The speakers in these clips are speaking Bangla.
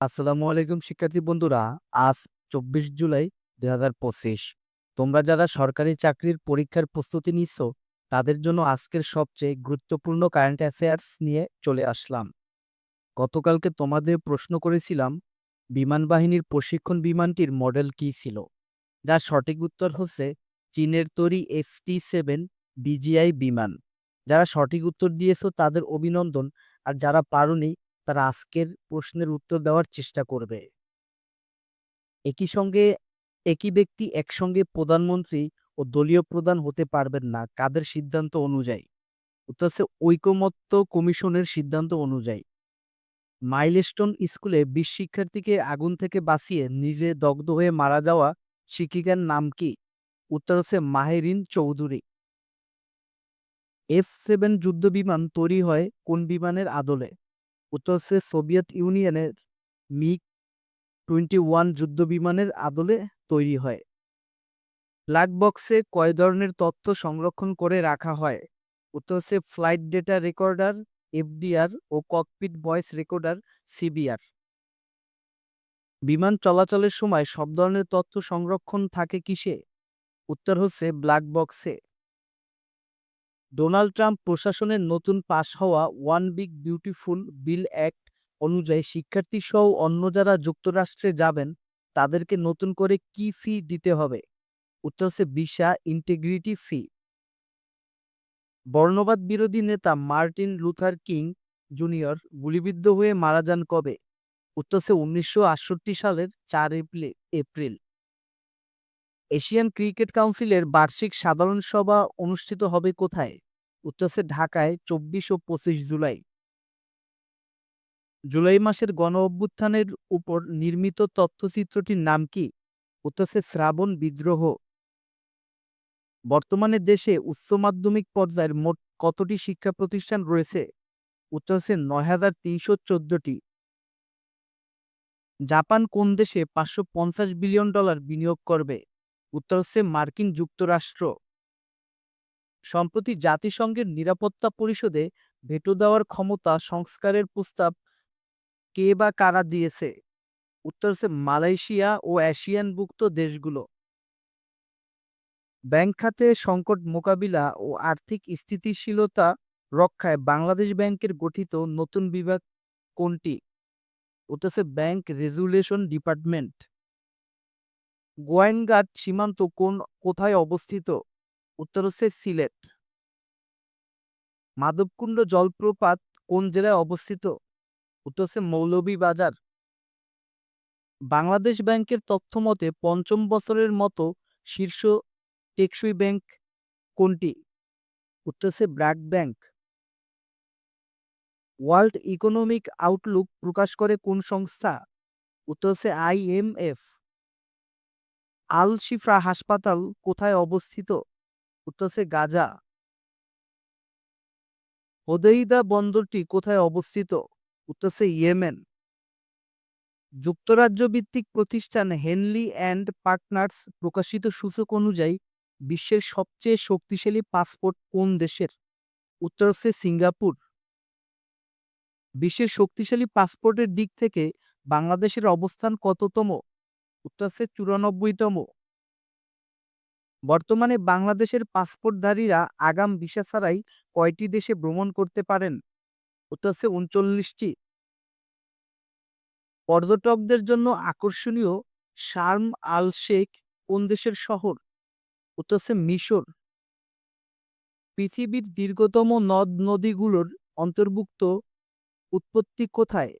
আসসালামু আলাইকুম শিক্ষার্থী বন্ধুরা, আজ চব্বিশ জুলাই দুই হাজার পঁচিশ। তোমরা যারা সরকারি চাকরির পরীক্ষার প্রস্তুতি নিচ্ছ, তাদের জন্য আজকের সবচেয়ে গুরুত্বপূর্ণ কারেন্ট অ্যাফেয়ার্স নিয়ে চলে আসলাম। গতকালকে তোমাদের প্রশ্ন করেছিলাম, বিমান বাহিনীর প্রশিক্ষণ বিমানটির মডেল কী ছিল? যার সঠিক উত্তর হচ্ছে চীনের তৈরি এফ টি সেভেন বিজিআই বিমান। যারা সঠিক উত্তর দিয়েছ, তাদের অভিনন্দন। আর যারা পারোনি তারা আজকের প্রশ্নের উত্তর দেওয়ার চেষ্টা করবে। একই সঙ্গে, একই ব্যক্তি একসঙ্গে প্রধানমন্ত্রী ও দলীয় প্রধান হতে পারবেন না, কাদের সিদ্ধান্ত অনুযায়ী? উত্তর আছে, ঐকমত্য কমিশনের সিদ্ধান্ত অনুযায়ী। মাইলস্টোন স্কুলে বিশ শিক্ষার্থীকে আগুন থেকে বাঁচিয়ে নিজে দগ্ধ হয়ে মারা যাওয়া শিক্ষিকার নাম কি? উত্তর হচ্ছে মাহেরিন চৌধুরী। এফ সেভেন যুদ্ধ বিমান তৈরি হয় কোন বিমানের আদলে? উত্তর হচ্ছে সোভিয়েত ইউনিয়নের মিগ টোয়েন্টি ওয়ান যুদ্ধবিমানের আদলে তৈরি হয়। ব্ল্যাক বক্সে কয় ধরনের তথ্য সংরক্ষণ করে রাখা হয়? উত্তর হচ্ছে ফ্লাইট ডেটা রেকর্ডার, এফডিআর ও ককপিট ভয়েস রেকর্ডার, সিবিআর। বিমান চলাচলের সময় সব ধরনের তথ্য সংরক্ষণ থাকে কিসে? উত্তর হচ্ছে ব্ল্যাক বক্সে। ডোনাল্ড ট্রাম্প প্রশাসনের নতুন পাশ হওয়া one big beautiful bill act অনুযায়ী শিক্ষার্থী সহ অন্য যারা যুক্তরাষ্ট্রে যাবেন, তাদেরকে নতুন করে কি ফি দিতে হবে? উত্তর হচ্ছে ভিসা, ইন্টিগ্রিটি ফি। বর্ণবাদ বিরোধী নেতা মার্টিন লুথার কিং জুনিয়র গুলিবিদ্ধ হয়ে মারা যান কবে? উত্তর হচ্ছে উনিশশো সালের চার এপ্রিল। এশিয়ান ক্রিকেট কাউন্সিলের বার্ষিক সাধারণ সভা অনুষ্ঠিত হবে কোথায়? উত্তর ঢাকায় চব্বিশ ও পঁচিশ জুলাই। জুলাই মাসের গণ অভ্যুত্থানের উপর নির্মিত তথ্যচিত্রটির নাম কি? উত্তর হচ্ছে শ্রাবণ বিদ্রোহ। বর্তমানে দেশে উচ্চ মাধ্যমিক পর্যায়ের মোট কতটি শিক্ষা প্রতিষ্ঠান রয়েছে? উত্তর হচ্ছে নয় হাজার তিনশো চোদ্দটি। জাপান কোন দেশে পাঁচশো পঞ্চাশ বিলিয়ন ডলার বিনিয়োগ করবে? উত্তর হচ্ছে মার্কিন যুক্তরাষ্ট্র। সম্প্রতি জাতিসংঘের নিরাপত্তা পরিষদে ভেটো দেওয়ার ক্ষমতা সংস্কারের প্রস্তাব কে বা কারা দিয়েছে? উত্তর হচ্ছে মালয়েশিয়া ও এশিয়ানভুক্ত দেশগুলো। ব্যাংক খাতে সংকট মোকাবিলা ও আর্থিক স্থিতিশীলতা রক্ষায় বাংলাদেশ ব্যাংকের গঠিত নতুন বিভাগ কোনটি? উত্তর হচ্ছে ব্যাংক রেজুলেশন ডিপার্টমেন্ট। গোয়াইনঘাট সীমান্ত কোন, কোথায় অবস্থিত? উত্তর হচ্ছে সিলেট। মাধবকুণ্ড জলপ্রপাত কোন জেলায় অবস্থিত? উত্তর হচ্ছে মৌলভীবাজার। বাংলাদেশ ব্যাংকের তথ্য মতে পঞ্চম বছরের মতো শীর্ষ টেকসই ব্যাংক কোনটি? উত্তর হচ্ছে BRAC bank. World economic outlook প্রকাশ করে কোন সংস্থা? উত্তর হচ্ছে আইএমএফ আল শিফরা হাসপাতাল কোথায় অবস্থিত? উত্তর গাজা। হোদেইদা বন্দরটি কোথায় অবস্থিত? উত্তর ইয়েমেন। যুক্তরাজ্য ভিত্তিক প্রতিষ্ঠান হেনলি অ্যান্ড পার্টনার্স প্রকাশিত সূচক অনুযায়ী বিশ্বের সবচেয়ে শক্তিশালী পাসপোর্ট কোন দেশের? উত্তর হচ্ছে সিঙ্গাপুর। বিশ্বের শক্তিশালী পাসপোর্টের দিক থেকে বাংলাদেশের অবস্থান কততম? উত্তর হচ্ছে চুরানব্বইতম। বর্তমানে বাংলাদেশের পাসপোর্টধারীরা আগাম ভিসা ছাড়াই কয়টি দেশে ভ্রমণ করতে পারেন? উত্তর হচ্ছে উনচল্লিশটি। পর্যটকদের জন্য আকর্ষণীয় শার্ম আল শেখ কোন দেশের শহর? উত্তর হচ্ছে মিশর। পৃথিবীর দীর্ঘতম নদ নদীগুলোর অন্তর্ভুক্ত উৎপত্তি কোথায়?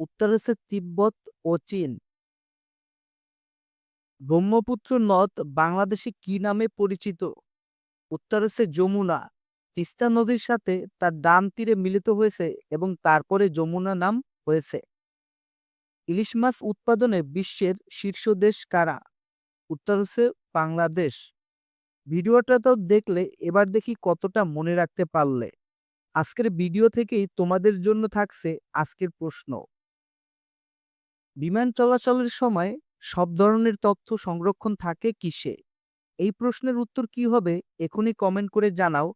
উত্তর হচ্ছে তিব্বত ও চীন। ব্রহ্মপুত্র নদ বাংলাদেশে কি নামে পরিচিত? উত্তর হচ্ছে যমুনা। তিস্তা নদীর সাথে তার ডান তীরে মিলিত হয়েছে এবং তারপরে যমুনা নাম হয়েছে। ইলিশ মাছ উৎপাদনে বিশ্বের শীর্ষ দেশ কারা? উত্তর হচ্ছে বাংলাদেশ। ভিডিওটা তো দেখলে এবার দেখি কতটা মনে রাখতে পারলে। আজকের ভিডিও থেকেই তোমাদের জন্য থাকছে আজকের প্রশ্ন। বিমান চলাচলের সময় সব ধরনের তথ্য সংরক্ষণ থাকে কিসে? এই প্রশ্নের উত্তর কি হবে? এখনই কমেন্ট করে জানাও।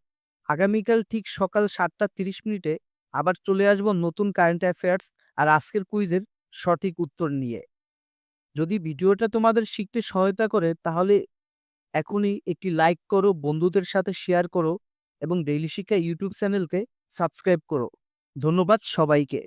আগামীকাল ঠিক সকাল সাতটা তিরিশ মিনিটে আবার চলে আসব নতুন কারেন্ট অ্যাফেয়ার্স আর আজকের কুইজের সঠিক উত্তর নিয়ে। যদি ভিডিওটা তোমাদের শিখতে সহায়তা করে, তাহলে এখনই একটি লাইক করো, বন্ধুদের সাথে শেয়ার করো এবং ডেইলি শিক্ষা ইউটিউব চ্যানেলকে সাবস্ক্রাইব করো। ধন্যবাদ সবাইকে।